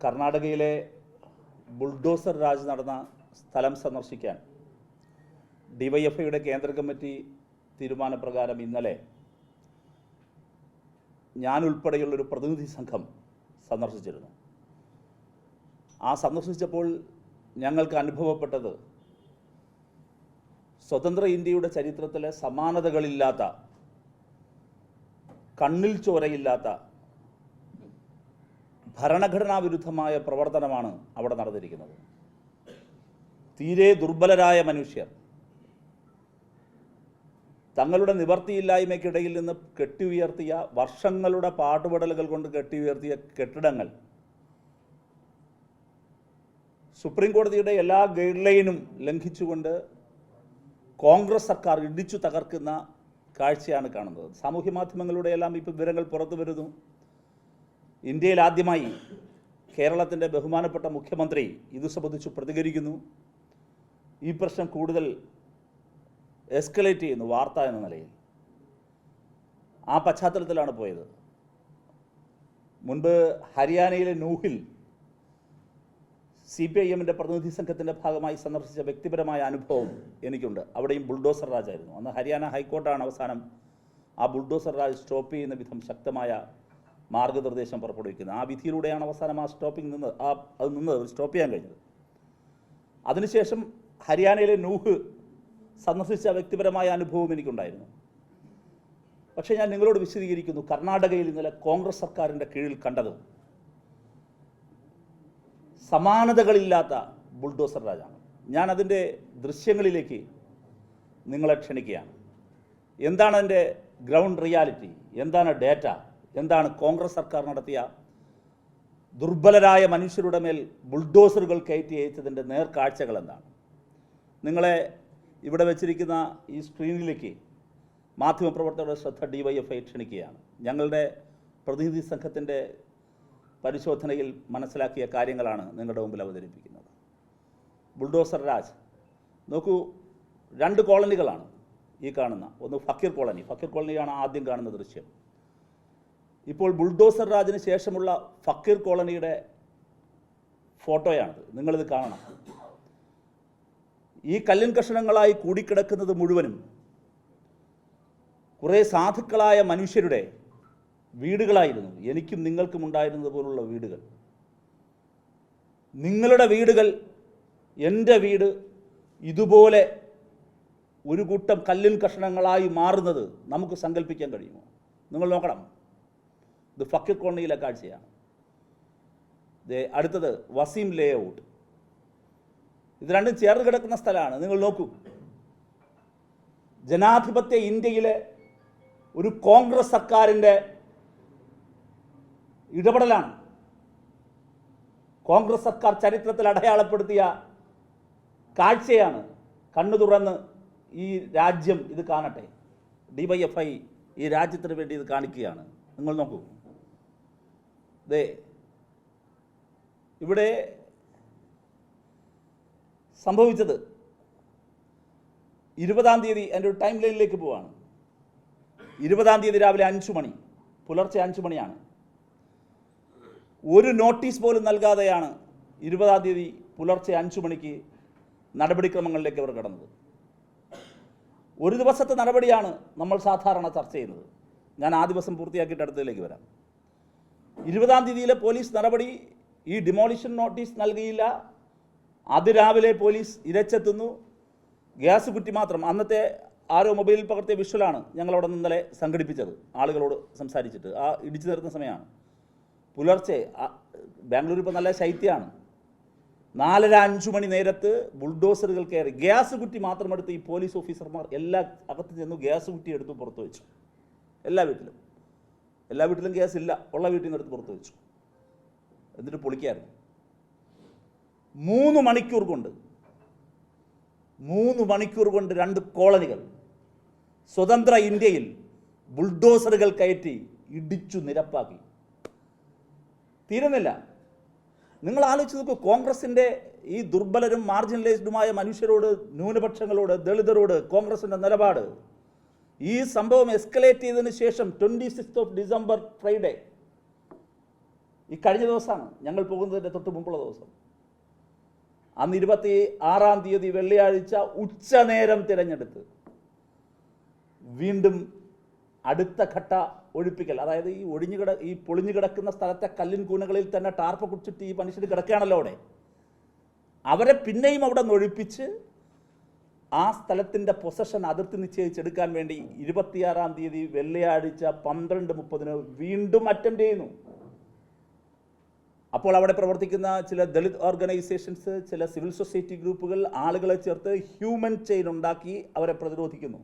കർണാടകയിലെ ബുൾഡോസർ രാജ് നടന്ന സ്ഥലം സന്ദർശിക്കാൻ ഡിവൈഎഫ്ഐയുടെ കേന്ദ്ര കമ്മിറ്റി തീരുമാനപ്രകാരം ഇന്നലെ ഞാൻ ഉൾപ്പെടെയുള്ളൊരു പ്രതിനിധി സംഘം സന്ദർശിച്ചിരുന്നു. ആ സന്ദർശിച്ചപ്പോൾ ഞങ്ങൾക്ക് അനുഭവപ്പെട്ടത് സ്വതന്ത്ര ഇന്ത്യയുടെ ചരിത്രത്തിലെ സമാനതകളില്ലാത്ത കണ്ണിൽ ചോരയില്ലാത്ത ഭരണഘടനാ വിരുദ്ധമായ പ്രവർത്തനമാണ് അവിടെ നടന്നിരിക്കുന്നത്. തീരെ ദുർബലരായ മനുഷ്യർ. തങ്ങളുടെ നിവർത്തിയില്ലായ്മയ്ക്കിടയിൽ നിന്ന് കെട്ടിയുയർത്തിയ വർഷങ്ങളുടെ പാട്ടുപടലുകൾ കൊണ്ട് കെട്ടിയുയർത്തിയ കെട്ടിടങ്ങൾ. സുപ്രീം കോടതിയുടെ എല്ലാ ഗൈഡ് ലൈനും ലംഘിച്ചുകൊണ്ട് കോൺഗ്രസ് സർക്കാർ ഇടിച്ചു തകർക്കുന്ന കാഴ്ചയാണ് കാണുന്നത്. സാമൂഹ്യ മാധ്യമങ്ങളുടെ എല്ലാം ഇപ്പോൾ വിവരങ്ങൾ പുറത്തു വരുന്നു. ഇന്ത്യയിൽ ആദ്യമായി കേരളത്തിന്റെ ബഹുമാനപ്പെട്ട മുഖ്യമന്ത്രി ഇത് സംബന്ധിച്ച് പ്രതികരിക്കുന്നു. ഈ പ്രശ്നം കൂടുതൽ എസ്കലേറ്റ് ചെയ്യുന്നു വാർത്ത എന്ന നിലയിൽ. ആ പശ്ചാത്തലത്തിലാണ് പോയത്. മുൻപ് ഹരിയാനയിലെ നൂഹിൽ സി പി ഐ എമ്മിന്റെ പ്രതിനിധി സംഘത്തിന്റെ ഭാഗമായി സന്ദർശിച്ച വ്യക്തിപരമായ അനുഭവം എനിക്കുണ്ട്. അവിടെയും ബുൾഡോസർ രാജായിരുന്നു. അന്ന് ഹരിയാന ഹൈക്കോർട്ടാണ് അവസാനം ആ ബുൾഡോസർ രാജ് സ്റ്റോപ്പ് ചെയ്യുന്ന വിധം ശക്തമായ മാർഗനിർദ്ദേശം പുറപ്പെടുവിക്കുന്നത്. ആ വിധിയിലൂടെയാണ് അവസാനം ആ സ്റ്റോപ്പിംഗ് നിന്ന് ആ അത് നിന്ന് സ്റ്റോപ്പ് ചെയ്യാൻ കഴിഞ്ഞത്. അതിനുശേഷം ഹരിയാനയിലെ നൂഹ് സന്ദർശിച്ച വ്യക്തിപരമായ അനുഭവം എനിക്കുണ്ടായിരുന്നു. പക്ഷേ ഞാൻ നിങ്ങളോട് വിശദീകരിക്കുന്നു കർണാടകയിൽ ഇന്നലെ കോൺഗ്രസ് സർക്കാരിന്റെ കീഴിൽ കണ്ടത് സമാനതകളില്ലാത്ത ബുൾഡോസർ രാജാണ് ഞാൻ അതിന്റെ ദൃശ്യങ്ങളിലേക്ക് നിങ്ങളെ ക്ഷണിക്കുകയാണ്. എന്താണ് അതിന്റെ ഗ്രൗണ്ട് റിയാലിറ്റി എന്താണ് ഡേറ്റ എന്താണ് കോൺഗ്രസ് സർക്കാർ നടത്തിയ ദുർബലരായ മനുഷ്യരുടെ മേൽ ബുൾഡോസറുകൾ കയറ്റി അയച്ചതിന്റെ നേർക്കാഴ്ചകൾ എന്താണ്? നിങ്ങളെ ഇവിടെ വെച്ചിരിക്കുന്ന ഈ സ്ക്രീനിലേക്ക് മാധ്യമപ്രവർത്തകരുടെ ശ്രദ്ധ ഡി വൈ എഫ് ഐ ക്ഷണിക്കുകയാണ്. ഞങ്ങളുടെ പ്രതിനിധി സംഘത്തിന്റെ പരിശോധനയിൽ മനസ്സിലാക്കിയ കാര്യങ്ങളാണ് നിങ്ങളുടെ മുമ്പിൽ അവതരിപ്പിക്കുന്നത്. ബുൾഡോസർ രാജ് നോക്കൂ രണ്ട് കോളനികളാണ് ഈ കാണുന്ന. ഒന്ന് ഫക്കീർ കോളനി. ഫക്കീർ കോളനിയാണ് ആദ്യം കാണുന്ന ദൃശ്യം. ഇപ്പോൾ ബുൾഡോസർ രാജിന് ശേഷമുള്ള ഫക്കീർ കോളനിയുടെ ഫോട്ടോയാണിത്. നിങ്ങളിത് കാണണം. ഈ കല്ലിൻ കഷണങ്ങളായി കൂടിക്കിടക്കുന്നത് മുഴുവനും കുറേ സാധുക്കളായ മനുഷ്യരുടെ വീടുകളായിരുന്നു. എനിക്കും നിങ്ങൾക്കും ഉണ്ടായിരുന്നത് പോലുള്ള വീടുകൾ. നിങ്ങളുടെ വീടുകൾ എന്റെ വീട് ഇതുപോലെ ഒരു കൂട്ടം കല്ലിൻ കഷണങ്ങളായി മാറുന്നത് നമുക്ക് സങ്കല്പിക്കാൻ കഴിയുമോ? നിങ്ങൾ നോക്കണം. ഇത് ഫക്കീർ കോളനിയിലെ കാഴ്ചയാണ്. അടുത്തത് വസീം ലേ ഔട്ട് ഇത് രണ്ടും ചേർന്ന് കിടക്കുന്ന സ്ഥലമാണ്. നിങ്ങൾ നോക്കൂ. ജനാധിപത്യ ഇന്ത്യയിലെ ഒരു കോൺഗ്രസ് സർക്കാരിന്റെ ഇടപെടലാണ്. കോൺഗ്രസ് സർക്കാർ ചരിത്രത്തിൽ അടയാളപ്പെടുത്തിയ കാഴ്ചയാണ്. കണ്ണു തുറന്ന് ഈ രാജ്യം ഇത് കാണട്ടെ. ഡി വൈ എഫ് ഐ ഈ രാജ്യത്തിന് വേണ്ടി ഇത് കാണിക്കുകയാണ്. നിങ്ങൾ നോക്കൂ. ദേ. ഇവിടെ സംഭവിച്ചത് ഇരുപതാം തീയതി എന്റെ ഒരു ടൈം ലൈനിലേക്ക് പോവാണ്. ഇരുപതാം തീയതി രാവിലെ അഞ്ചു മണി പുലർച്ചെ അഞ്ചു മണിയാണ്. ഒരു നോട്ടീസ് പോലും നൽകാതെയാണ് ഇരുപതാം തീയതി പുലർച്ചെ അഞ്ചു മണിക്ക് നടപടിക്രമങ്ങളിലേക്ക് അവർ കടന്നത്. ഒരു ദിവസത്തെ നടപടിയാണ് നമ്മൾ സാധാരണ ചർച്ച ചെയ്യുന്നത്. ഞാൻ ആ ദിവസം പൂർത്തിയാക്കിയിട്ട് അടുത്തതിലേക്ക് വരാം. ഇരുപതാം തീയതിയിലെ പോലീസ് നടപടി ഈ ഡിമോളിഷൻ നോട്ടീസ് നൽകിയില്ല. അതിരാവിലെ പോലീസ് ഇരച്ചെത്തുന്നു. ഗ്യാസ് കുറ്റി മാത്രം. അന്നത്തെ ആരോ മൊബൈലിൽ പകർത്തിയ വിഷ്വലാണ് ഞങ്ങളവിടെ നിന്ന് ഇന്നലെ സംഘടിപ്പിച്ചത്. ആളുകളോട് സംസാരിച്ചിട്ട്. ആ ഇടിച്ചു നിർത്തുന്ന സമയമാണ്. പുലർച്ചെ ബാംഗ്ലൂർ ഇപ്പോൾ നല്ല ശൈത്യമാണ്. നാലര അഞ്ചു മണി നേരത്ത് ബുൾഡോസറുകൾ കയറി. ഗ്യാസ് കുറ്റി മാത്രം എടുത്ത് ഈ പോലീസ് ഓഫീസർമാർ എല്ലാ അകത്ത് ചെന്നു ഗ്യാസ് കുറ്റി എടുത്ത് പുറത്തു വെച്ചു. എല്ലാ വീട്ടിലും. എല്ലാ വീട്ടിലും ഗ്യാസ് ഇല്ല. ഉള്ള വീട്ടിൽ നിന്ന് എടുത്ത് പുറത്ത് വെച്ചു. എന്നിട്ട് പൊളിക്കായിരുന്നു. മൂന്ന് മണിക്കൂർ കൊണ്ട് മൂന്ന് മണിക്കൂർ കൊണ്ട് രണ്ട് കോളനികൾ സ്വതന്ത്ര ഇന്ത്യയിൽ ബുൾഡോസറുകൾ കയറ്റി ഇടിച്ചു നിരപ്പാക്കി. തീരുന്നില്ല. നിങ്ങൾ ആലോചിച്ച് നോക്കൂ കോൺഗ്രസിന്റെ ഈ ദുർബലരും മാർജിനലൈസ്ഡുമായ മനുഷ്യരോട് ന്യൂനപക്ഷങ്ങളോട് ദളിതരോട് കോൺഗ്രസിന്റെ നിലപാട് ഈ സംഭവം എസ്കലേറ്റ് ചെയ്തതിന് ശേഷം twenty six of December Friday ഈ കഴിഞ്ഞ ദിവസമാണ്. ഞങ്ങൾ പോകുന്നതിന്റെ തൊട്ട് മുമ്പുള്ള ദിവസം. അന്ന് ഇരുപത്തി ആറാം തീയതി വെള്ളിയാഴ്ച ഉച്ചനേരം തിരഞ്ഞെടുത്ത് വീണ്ടും അടുത്ത ഘട്ട ഒഴിപ്പിക്കൽ. അതായത് ഈ ഒഴിഞ്ഞു കിട ഈ പൊളിഞ്ഞു കിടക്കുന്ന സ്ഥലത്തെ കല്ലിൻ കൂനകളിൽ തന്നെ ടാർപ്പ് കുടിച്ചിട്ട് ഈ മനുഷ്യർ കിടക്കുകയാണല്ലോ അവിടെ. അവരെ പിന്നെയും അവിടെ നിന്ന് ഒഴിപ്പിച്ച് ആ സ്ഥലത്തിന്റെ പൊസഷൻ അതിർത്തി നിശ്ചയിച്ചെടുക്കാൻ വേണ്ടി ഇരുപത്തിയാറാം തീയതി വെള്ളിയാഴ്ച പന്ത്രണ്ട് മുപ്പതിന് വീണ്ടും അറ്റൻഡ് ചെയ്യുന്നു. അപ്പോൾ അവിടെ പ്രവർത്തിക്കുന്ന ചില ദളിത് ഓർഗനൈസേഷൻസ് ചില സിവിൽ സൊസൈറ്റി ഗ്രൂപ്പുകൾ ആളുകളെ ചേർത്ത് ഹ്യൂമൻ ചെയിൻ ഉണ്ടാക്കി അവരെ പ്രതിരോധിക്കുന്നു.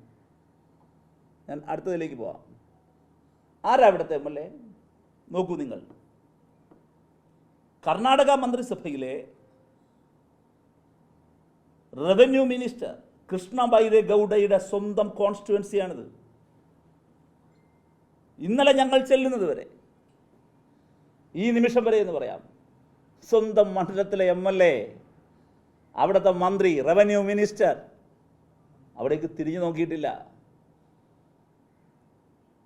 ഞാൻ അടുത്തതിലേക്ക് പോവാം. ആരാ ഇവിടുത്തെ എം എൽ എ? നോക്കൂ നിങ്ങൾ. കർണാടക മന്ത്രിസഭയിലെ റവന്യൂ മിനിസ്റ്റർ കൃഷ്ണ ബൈരെ ഗൗഡയുടെ സ്വന്തം കോൺസ്റ്റിറ്റുവൻസിയാണിത് ഇന്നലെ ഞങ്ങൾ ചെല്ലുന്നത് വരെ ഈ നിമിഷം വരെ എന്ന് പറയാം സ്വന്തം മണ്ഡലത്തിലെ എം എൽ എ അവിടുത്തെ മന്ത്രി റവന്യൂ മിനിസ്റ്റർ അവിടേക്ക് തിരിഞ്ഞു നോക്കിയിട്ടില്ല.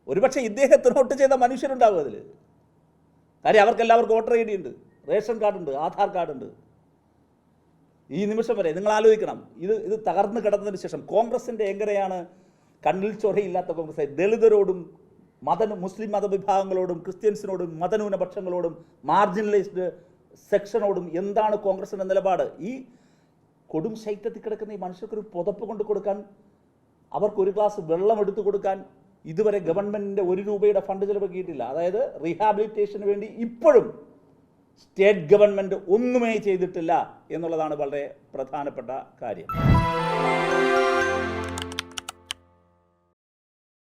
ഒരുപക്ഷെ ഇദ്ദേഹത്തിന് വോട്ട് ചെയ്ത മനുഷ്യരുണ്ടാവും അതിൽ കാര്യം അവർക്കെല്ലാവർക്കും വോട്ടർ ഐ ഡി ഉണ്ട് റേഷൻ കാർഡുണ്ട് ആധാർ കാർഡുണ്ട്. ഈ നിമിഷം വരെ നിങ്ങൾ ആലോചിക്കണം. ഇത് ഇത് തകർന്നു കിടന്നതിന് ശേഷം കോൺഗ്രസിന്റെ എങ്ങനെയാണ് കണ്ണിൽ ചൊറയില്ലാത്ത കോൺഗ്രസ് ദളിതരോടും മത മുസ്ലിം മതവിഭാഗങ്ങളോടും ക്രിസ്ത്യൻസിനോടും മതന്യൂനപക്ഷങ്ങളോടും മാർജിനലൈസ്ഡ് സെക്ഷനോടും എന്താണ് കോൺഗ്രസിന്റെ നിലപാട്? ഈ കൊടും ശൈത്യത്തിൽ കിടക്കുന്ന ഈ മനുഷ്യർക്കൊരു പുതപ്പ് കൊണ്ട് കൊടുക്കാൻ അവർക്ക് ഒരു ഗ്ലാസ് വെള്ളം എടുത്തു കൊടുക്കാൻ ഇതുവരെ ഗവൺമെന്റിന്റെ ഒരു രൂപയുടെ ഫണ്ട് ചിലവാക്കിയിട്ടില്ല അതായത് റീഹാബിലിറ്റേഷന് വേണ്ടി ഇപ്പോഴും സ്റ്റേറ്റ് ഗവൺമെന്റ് ഒന്നുമേ ചെയ്തിട്ടില്ല എന്നുള്ളതാണ് വളരെ പ്രധാനപ്പെട്ട കാര്യം.